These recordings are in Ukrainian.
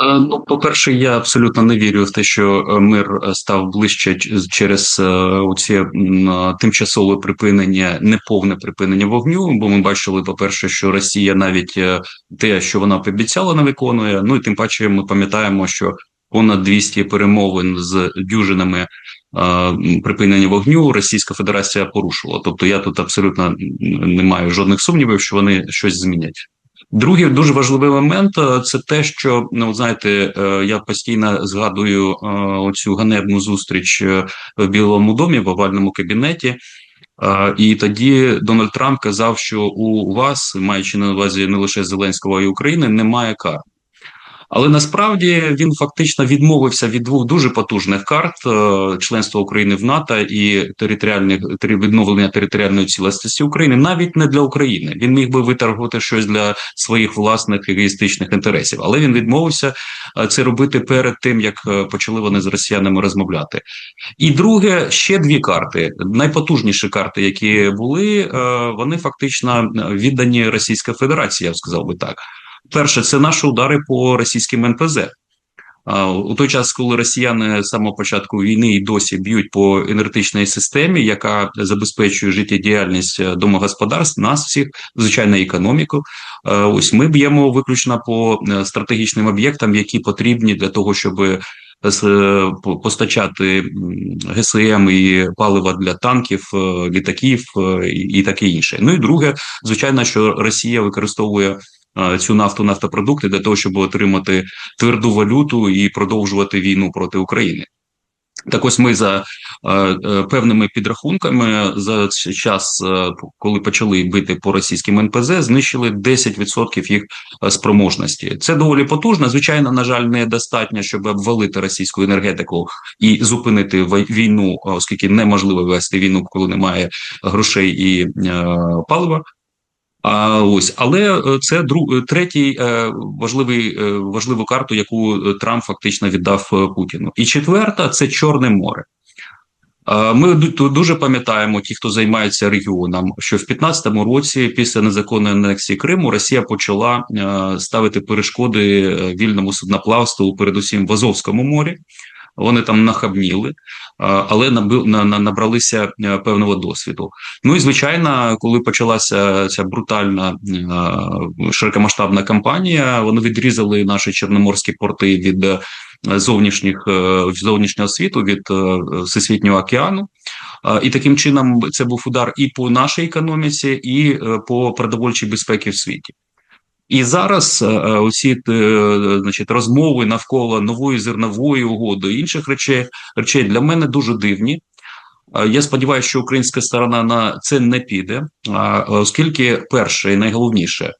Е, ну, по-перше, я абсолютно не вірю в те, що е, мир е, став ближче через оці тимчасове припинення, неповне припинення вогню. Бо ми бачили, по перше, що Росія навіть те, що вона пообіцяла, не виконує. Ну і тим паче, ми пам'ятаємо, що понад 200 перемовин з дюжинами припинення вогню Російська Федерація порушила. Тобто, я тут абсолютно не маю жодних сумнівів, що вони щось змінять. Другий дуже важливий момент е, це те, що ну знаєте, е, я постійно згадую е, оцю ганебну зустріч в Білому домі в овальному кабінеті. І тоді Дональд Трамп казав, що у вас, маючи на увазі не лише Зеленського і України, немає карт. Але насправді він фактично відмовився від двох дуже потужних карт е, членства України в НАТО і територіальних відновлення територіальної цілісності України, навіть не для України. Він міг би виторгувати щось для своїх власних егоїстичних інтересів, але він відмовився е, це робити перед тим, як е, почали вони з росіянами розмовляти. І друге, ще дві карти найпотужніші карти, які були, вони фактично віддані Російській Федерації. Я б сказав би так. Перше, це наші удари по російським НПЗ. У той час, коли росіяни з самого початку війни і досі б'ють по енергетичній системі, яка забезпечує життєдіяльність е, домогосподарств, нас всіх звичайно економіку. Е, ось ми б'ємо виключно по е, стратегічним об'єктам, які потрібні для того, щоб постачати ГСМ і палива для танків, літаків і таке інше. Ну і друге, звичайно, що Росія використовує цю нафту нафтопродукти для того, щоб отримати тверду валюту і продовжувати війну проти України. Так, ось ми за е, е, певними підрахунками за час, е, коли почали бити по російським НПЗ, знищили 10% їх е, спроможності. Це доволі потужно. Звичайно, на жаль, недостатньо, щоб обвалити російську енергетику і зупинити війну, оскільки неможливо вести війну, коли немає грошей і е, палива. А ось, але е, це друг е, третій е, важливий важливу карту, яку Трамп фактично віддав Путіну. І четверта це Чорне море. Ми дуже пам'ятаємо ті, хто займається регіоном, що в 15 році, після незаконної анексії Криму, Росія почала ставити перешкоди вільному судноплавству, передусім в Азовському морі. Вони там нахабніли, але набралися е, певного досвіду. Ну і звичайно, коли почалася ця брутальна е, широкомасштабна кампанія, вони відрізали наші чорноморські порти від е, зовнішніх зовнішнього світу від всесвітнього океану. І таким чином це був удар і по нашій економіці, і по продовольчій безпеці в світі. І зараз усі е, е, значить, розмови навколо нової зернової угоди інших речей речей для мене дуже дивні. Я сподіваюся, що українська сторона на це не піде, оскільки перше і найголовніше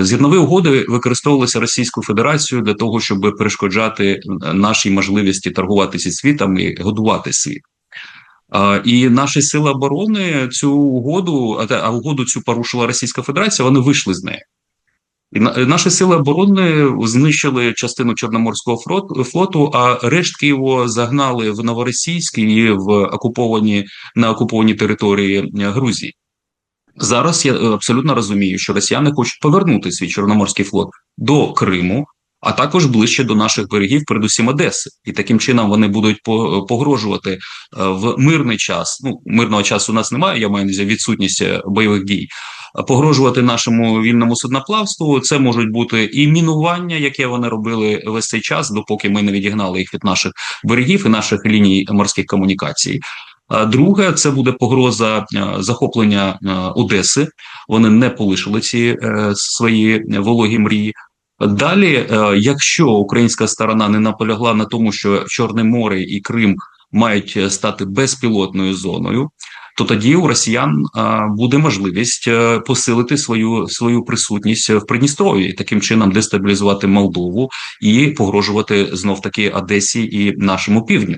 зернові угоди використовувалися Російською Федерацією для того, щоб перешкоджати нашій можливості торгуватися світом і годувати світ. І наші сили оборони цю угоду, а угоду цю порушила Російська Федерація. Вони вийшли з неї. І наші сили оборони знищили частину Чорноморського флоту, а рештки його загнали в Новоросійськ і в окуповані на окуповані території Грузії. Зараз я абсолютно розумію, що росіяни хочуть повернути свій чорноморський флот до Криму, а також ближче до наших берегів, передусім Одеси, і таким чином вони будуть погрожувати е, в мирний час. Ну мирного часу у нас немає. Я маю відсутність е, бойових дій погрожувати нашому вільному судноплавству. Це можуть бути і мінування, яке вони робили весь цей час, допоки ми не відігнали їх від наших берегів і наших ліній морських комунікацій. Друге, це буде погроза е, захоплення е, Одеси. Вони не полишили ці е, свої вологі мрії. Далі, якщо українська сторона не наполягла на тому, що Чорне море і Крим мають стати безпілотною зоною, то тоді у росіян буде можливість е, посилити свою свою присутність в Придністров'ї, таким чином дестабілізувати Молдову і погрожувати знов таки Одесі і нашому півдню.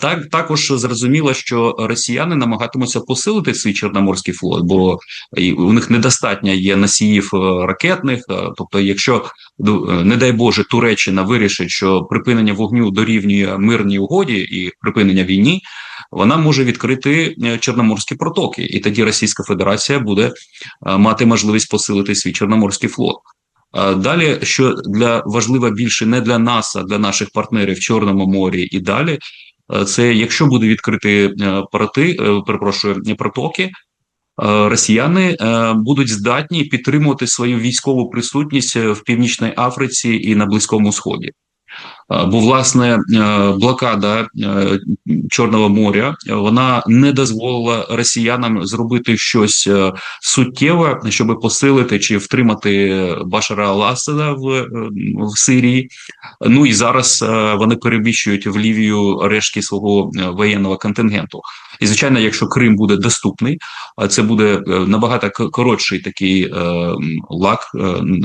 Так також зрозуміло, що росіяни намагатимуться посилити свій чорноморський флот, бо у них недостатньо є носіїв е, ракетних. Е, тобто, якщо не дай Боже Туреччина вирішить, що припинення вогню дорівнює мирній угоді і припинення війні, вона може відкрити е, чорноморські протоки, і тоді Російська Федерація буде е, мати можливість посилити свій чорноморський флот. Далі, що для важливо більше не для нас, а для наших партнерів в Чорному морі і далі, це якщо буде відкрити проти, перепрошую, протоки, росіяни будуть здатні підтримувати свою військову присутність в північній Африці і на Близькому Сході. Бо власне блокада Чорного моря вона не дозволила росіянам зробити щось суттєве, щоб посилити чи втримати Башара Ал-Асада в, в Сирії. Ну і зараз вони переміщують в Лівію рештки свого воєнного контингенту. І звичайно, якщо Крим буде доступний, а це буде набагато коротший такий лак,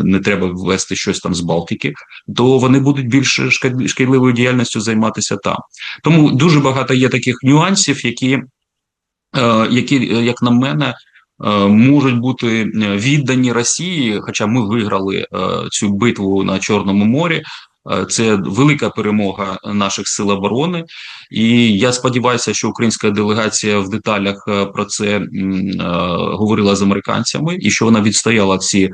не треба ввести щось там з Балтики, то вони будуть більш шкідливою діяльністю займатися там. Тому дуже багато є таких нюансів, які, е, які як на мене. Е, можуть бути віддані Росії, хоча ми виграли е, цю битву на Чорному морі. Це велика перемога наших сил оборони, і я сподіваюся, що українська делегація в деталях про це говорила з американцями, і що вона відстояла ці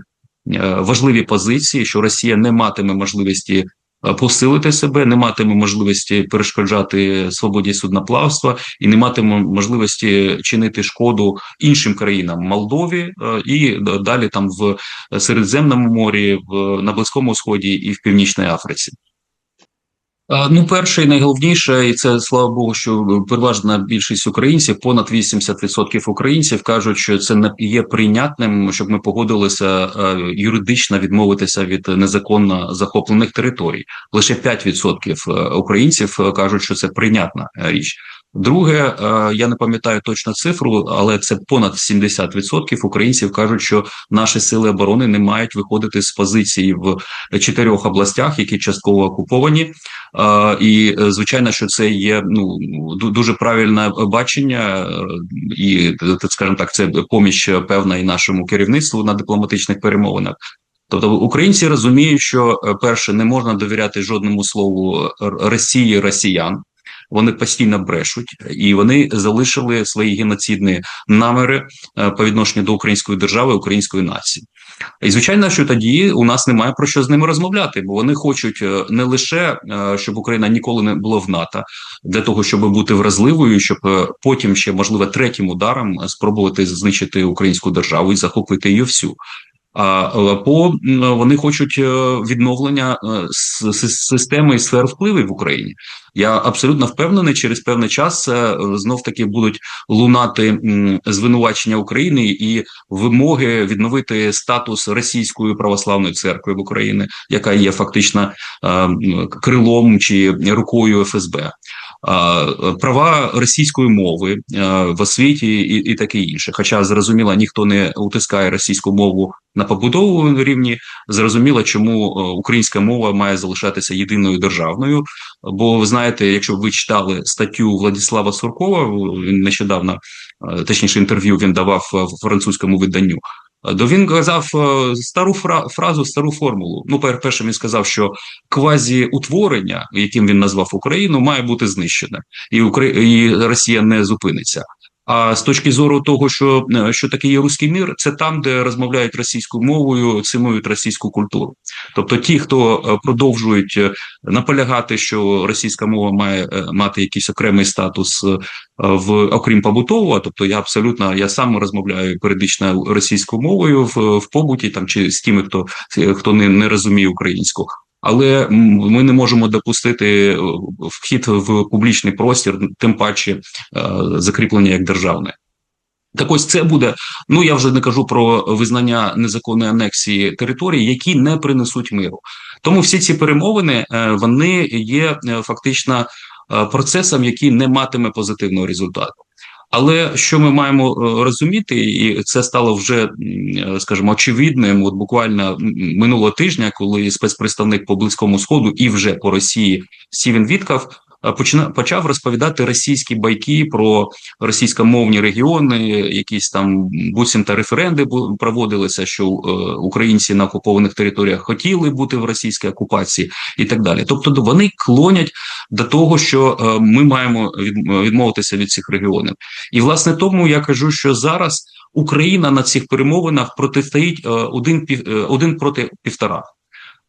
важливі позиції, що Росія не матиме можливості Е, посилити себе, не матиме можливості перешкоджати свободі судноплавства і не матиме можливості чинити шкоду іншим країнам Молдові е, і далі там в Середземному морі, в на Близькому Сході і в Північній Африці. Ну, перше і найголовніше, і це слава Богу, що переважна більшість українців, понад 80% українців кажуть, що це не є прийнятним, щоб ми погодилися е, юридично відмовитися від незаконно захоплених територій. Лише 5% е, українців е, кажуть, що це прийнятна річ. Друге, е, я не пам'ятаю точно цифру, але це понад 70% українців кажуть, що наші сили оборони не мають виходити з позиції в чотирьох областях, які частково окуповані. Е, і е, звичайно, що це є ну дуже правильне бачення, і скажімо так, це поміч певна і нашому керівництву на дипломатичних перемовинах. Тобто українці розуміють, що перше не можна довіряти жодному слову Росії Росіян вони постійно брешуть, і вони залишили свої геноцидні наміри е, по відношенню до української держави, української нації. І звичайно, що тоді у нас немає про що з ними розмовляти, бо вони хочуть е, не лише е, щоб Україна ніколи не була в НАТО, для того, щоб бути вразливою, щоб потім ще можливо третім ударом спробувати знищити українську державу і захопити її всю. А по вони хочуть відновлення системи і сфер впливу в Україні. Я абсолютно впевнений, через певний час е, знов таки будуть лунати звинувачення України і вимоги відновити статус російської православної церкви в Україні, яка є фактично е, крилом чи рукою ФСБ права російської мови в освіті і і таке інше. Хоча зрозуміло, ніхто не утискає російську мову на побудовому рівні. Зрозуміло, чому українська мова має залишатися єдиною державною. Бо ви знаєте, якщо ви читали статтю Владислава Суркова, він нещодавно точніше інтерв'ю він давав в французькому виданню. То він казав е, стару фразу, стару формулу. Ну, перше, він сказав, що квазіутворення, яким він назвав Україну, має бути знищене, і і Росія не зупиниться. А з точки зору того, що е, що таке є руський мір, це там, де розмовляють російською мовою, цимують російську культуру. Тобто, ті, хто е, продовжують е, наполягати, що російська мова має мати якийсь окремий статус в окрім побутового, тобто я абсолютно я сам розмовляю періодично російською мовою в в побуті, там чи з тими, хто хто не, не розуміє українську але ми не можемо допустити е, вхід в публічний простір, тим паче е, закріплення як державне. Так ось це буде. Ну я вже не кажу про визнання незаконної анексії території, які не принесуть миру. Тому всі ці перемовини е, вони є фактично процесом, який не матиме позитивного результату. Але що ми маємо е, розуміти, і це стало вже, е, скажімо, очевидним. От буквально минулого тижня, коли спецпредставник по близькому сходу і вже по Росії Стівен Віткав почав розповідати російські байки про російськомовні регіони, якісь там буцімта референди проводилися, що е, українці на окупованих територіях хотіли бути в російській окупації, і так далі. Тобто, вони клонять до того, що е, ми маємо відмовитися від цих регіонів, і власне тому я кажу, що зараз Україна на цих перемовинах протистоїть один один проти півтора.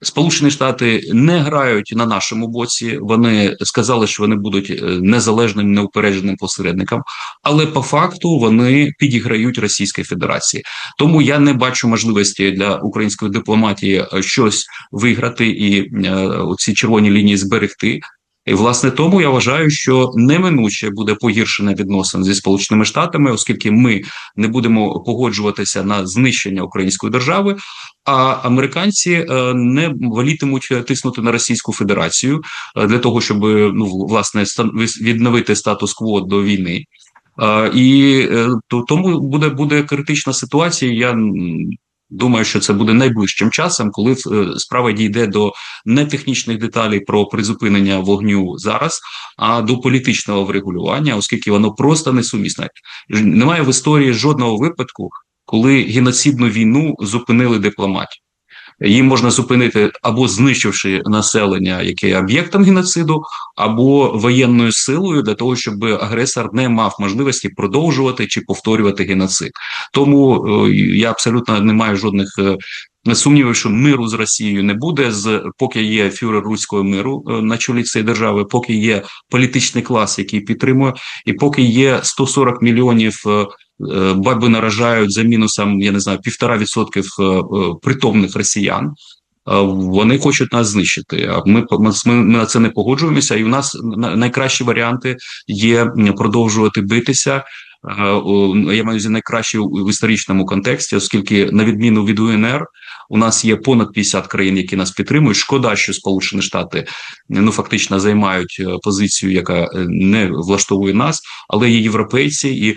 Сполучені Штати не грають на нашому боці. Вони сказали, що вони будуть е, незалежним неупередженим посередником, але по факту вони підіграють Російській Федерації. Тому я не бачу можливості для української дипломатії е, щось виграти і е, ці червоні лінії зберегти. І власне тому я вважаю, що неминуче буде погіршення відносин зі сполученими штатами, оскільки ми не будемо погоджуватися на знищення української держави. А американці е, не волітимуть тиснути на Російську Федерацію е, для того, щоб ну власне відновити статус-кво до війни. Е, і то тому буде буде критична ситуація. Я Думаю, що це буде найближчим часом, коли е, справа дійде до не технічних деталей про призупинення вогню зараз, а до політичного врегулювання, оскільки воно просто несумісне. Немає в історії жодного випадку, коли геноцидну війну зупинили дипломатів. Її можна зупинити або знищивши населення, яке є об'єктом геноциду, або воєнною силою для того, щоб агресор не мав можливості продовжувати чи повторювати геноцид. Тому е, я абсолютно не маю жодних. Е, сумнівів, що миру з Росією не буде з поки є фюрер руського миру е, на чолі цієї держави, поки є політичний клас, який підтримує, і поки є 140 мільйонів баби наражають за мінусом, я не знаю, півтора відсотків е, е, притомних росіян. Вони хочуть нас знищити. А ми ми, ми на це не погоджуємося. І у нас найкращі варіанти є продовжувати битися. Я маю за найкраще в історичному контексті, оскільки, на відміну від УНР, у нас є понад 50 країн, які нас підтримують. Шкода, що Сполучені Штати ну фактично займають позицію, яка не влаштовує нас, але є європейці і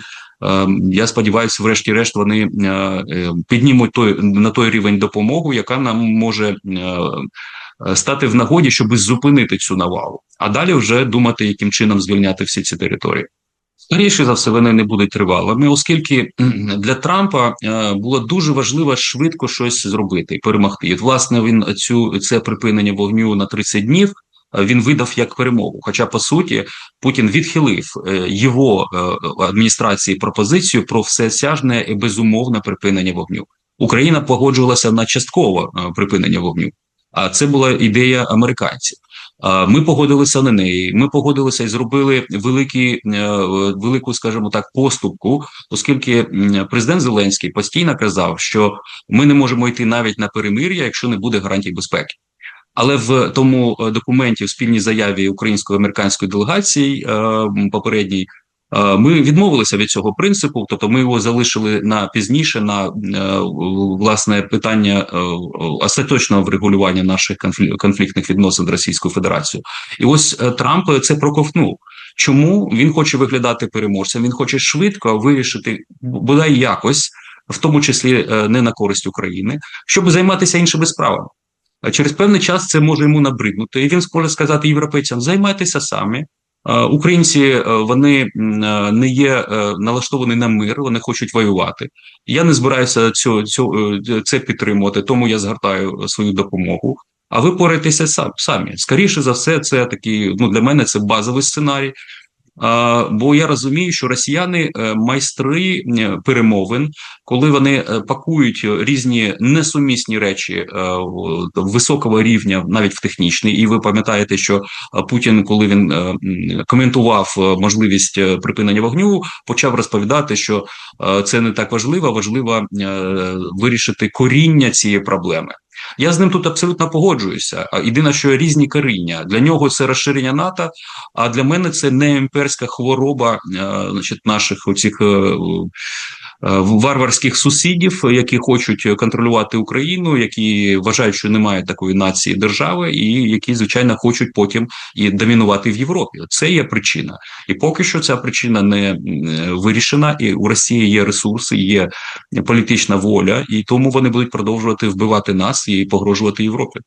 я сподіваюся, врешті-решт вони е, е, піднімуть той на той рівень допомогу, яка нам може е, стати в нагоді, щоб зупинити цю навалу, а далі вже думати, яким чином звільняти всі ці території. Скоріше за все, вони не будуть тривалими, оскільки для Трампа було дуже важливо швидко щось зробити і перемогти. І, власне, він цю це припинення вогню на 30 днів він видав як перемогу. Хоча по суті Путін відхилив е, його е, адміністрації пропозицію про всесяжне і безумовне припинення вогню. Україна погоджувалася на часткове е, припинення вогню, а це була ідея американців. Ми погодилися на неї. Ми погодилися і зробили великі, велику, скажімо так, поступку, оскільки президент Зеленський постійно казав, що ми не можемо йти навіть на перемир'я, якщо не буде гарантій безпеки. Але в тому е, документі в спільній заяві української американської делегації е, попередній. Е, ми відмовилися від цього принципу, тобто ми його залишили на пізніше на власне питання остаточного врегулювання наших конфліктних відносин з Російською Федерацією, і ось Трамп це проковтнув. Чому він хоче виглядати переможцем? Він хоче швидко вирішити бодай якось, в тому числі не на користь України, щоб займатися іншими справами. Через певний час це може йому набриднути, і він може сказати європейцям: займайтеся самі. Українці е, вони е, не є е, налаштовані на мир, вони хочуть воювати. Я не збираюся цю, цю, це підтримувати, тому я згортаю свою допомогу. А ви поратеся сам самі. Скоріше за все, це такий ну для мене це базовий сценарій. Бо я розумію, що росіяни е, майстри перемовин, коли вони е, пакують різні несумісні речі е, високого рівня, навіть в технічний, і ви пам'ятаєте, що Путін, коли він коментував можливість припинення вогню, почав розповідати, що це не так важливо важливо вирішити коріння цієї проблеми. Я з ним тут абсолютно погоджуюся. Єдине, що різні коріння для нього це розширення НАТО. А для мене це не імперська хвороба, е, значить, наших оцих е, варварських сусідів, які хочуть контролювати Україну, які вважають, що немає такої нації держави, і які звичайно хочуть потім і домінувати в Європі. Це є причина, і поки що ця причина не вирішена. І у Росії є ресурси, є політична воля, і тому вони будуть продовжувати вбивати нас і погрожувати Європі.